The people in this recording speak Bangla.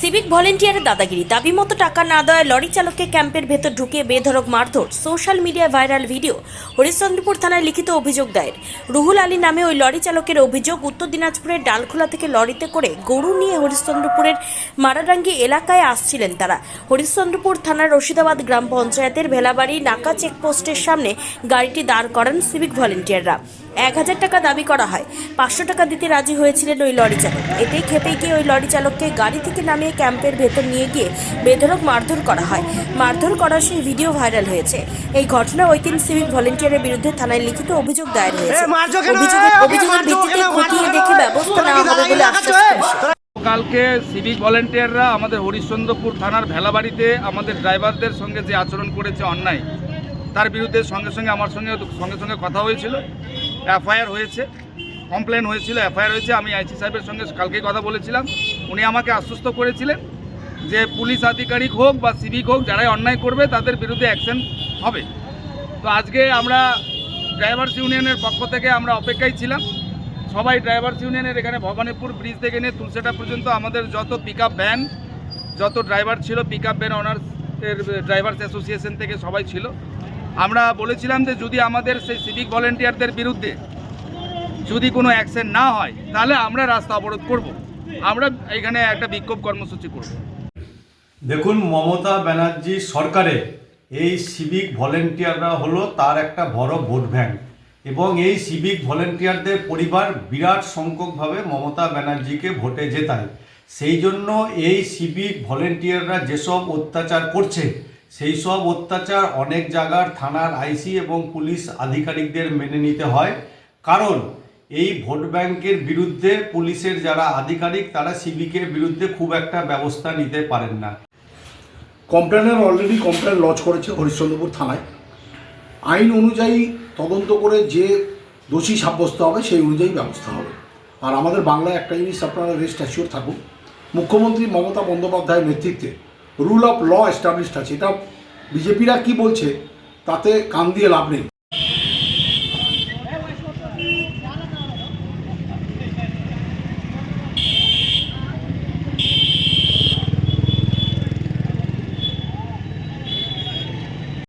সিভিক ভলেন্টিয়ারের দাদাগিরি। দাবি মতো টাকা না দেওয়ায় লরি চালককে ক্যাম্পের ভেতর ঢুকিয়ে বেধড়ক মারধর। সোশ্যাল মিডিয়ায় ভাইরাল ভিডিও। হরিশ্চন্দ্রপুর থানায় লিখিত অভিযোগ দায়ের। রুহুল আলী নামে ওই লরি চালকের অভিযোগ উত্তর দিনাজপুরের ডালখোলা থেকে লরিতে করে গরু নিয়ে হরিশ্চন্দ্রপুরের মারাডাঙ্গি এলাকায় আসছিলেন তারা। হরিশ্চন্দ্রপুর থানার রশিদাবাদ গ্রাম পঞ্চায়েতের ভেলাবাড়ি নাকা চেকপোস্টের সামনে গাড়িটি দাঁড় করান সিভিক ভলেন্টিয়াররা। এক হাজার টাকা দাবি করা হয়। পাঁচশো টাকা দিতে রাজি হয়েছিলেন ওই লরি চালক। এতেই খেপে গিয়ে ওই লরি চালককে গাড়ি থেকে নামিয়ে ক্যাম্পের ভেতর নিয়ে গিয়ে বেধড়ক মারধর করা হয়। মারধর করার সেই ভিডিও ভাইরাল হয়েছে। এই ঘটনা ওই তিন সিভিক ভলেন্টিয়ারের বিরুদ্ধে থানায় লিখিত অভিযোগ দায়ের হয়েছে। অভিযোগের ভিত্তিতে খতিয়ে দেখে ব্যবস্থা নেওয়া হবে বলে আশ্বাস কালকে সিভিক ভলেন্টিয়াররা আমাদের হরিশ্চন্দ্রপুর থানার ভেলাবাড়িতে আমাদের ড্রাইভারদের সঙ্গে যে আচরণ করেছে অন্যায় তার বিরুদ্ধে সঙ্গে সঙ্গে আমার সঙ্গে সঙ্গে সঙ্গে কথা হয়েছিল। এফআইআর হয়েছে। কমপ্লেন হয়েছিল, এফআইআর হয়েছে, আমি আইসি সাহেবের সঙ্গে কালকেই কথা বলেছিলাম। উনি আমাকে আশ্বস্ত করেছিলেন যে পুলিশ আধিকারিক হোক বা সিভিক হোক, যারাই অন্যায় করবে, তাদের বিরুদ্ধে অ্যাকশন হবে। তো আজকে আমরা ড্রাইভার্স ইউনিয়নের পক্ষ থেকে আমরা অপেক্ষায় ছিলাম। সবাই ড্রাইভার্স ইউনিয়নের এখানে ভবানীপুর ব্রিজ থেকে নিয়ে তুলসেটা পর্যন্ত আমাদের যত পিক আপ ভ্যান যত ড্রাইভার ছিল পিক আপ ভ্যান অনার্স এর ড্রাইভার্স অ্যাসোসিয়েশন থেকে সবাই ছিল। আমরা বলেছিলাম যে যদি আমাদের সেই সিভিক ভলেন্টিয়ারদের বিরুদ্ধে যদি কোনো অ্যাকশন না হয়, তাহলে আমরা রাস্তা অবরোধ করব। আমরা এখানে একটা বিক্ষোভ কর্মসূচি করব। দেখুন, মমতা ব্যানার্জি সরকারে এই সিভিক ভলেন্টিয়াররা হলো তার একটা বড় ভোট ব্যাংক। এবং এই সিভিক ভলেন্টিয়ারদের পরিবার বিরাট সংখ্যকভাবে মমতা ব্যানার্জিকে ভোটে জেতায়। সেই জন্য এই সিভিক ভলেন্টিয়াররা যেসব অত্যাচার করছে, সেই সব অত্যাচার অনেক জায়গার থানার আইসি এবং পুলিশ আধিকারিকদের মেনে নিতে হয়। কারণ এই ভোট ব্যাংকের বিরুদ্ধে পুলিশের যারা আধিকারিক, তারা সিভিকের বিরুদ্ধে খুব একটা ব্যবস্থা নিতে পারেন না। কমপ্লেনের অলরেডি কমপ্লেন লজ করেছে হরিশ্চন্দ্রপুর থানায়। আইন অনুযায়ী তদন্ত করে যে দোষী সাব্যস্ত হবে, সেই অনুযায়ী ব্যবস্থা হবে। আর আমাদের বাংলায় একটা জিনিস আপনারা রেস্ট অ্যাসিওর থাকুন, মুখ্যমন্ত্রী মমতা বন্দ্যোপাধ্যায়ের নেতৃত্বে রুল অফ ল এস্টাবলিশড আছে। এটা বিজেপিরা কি বলছে, তাতে কান দিয়ে লাভ নেই।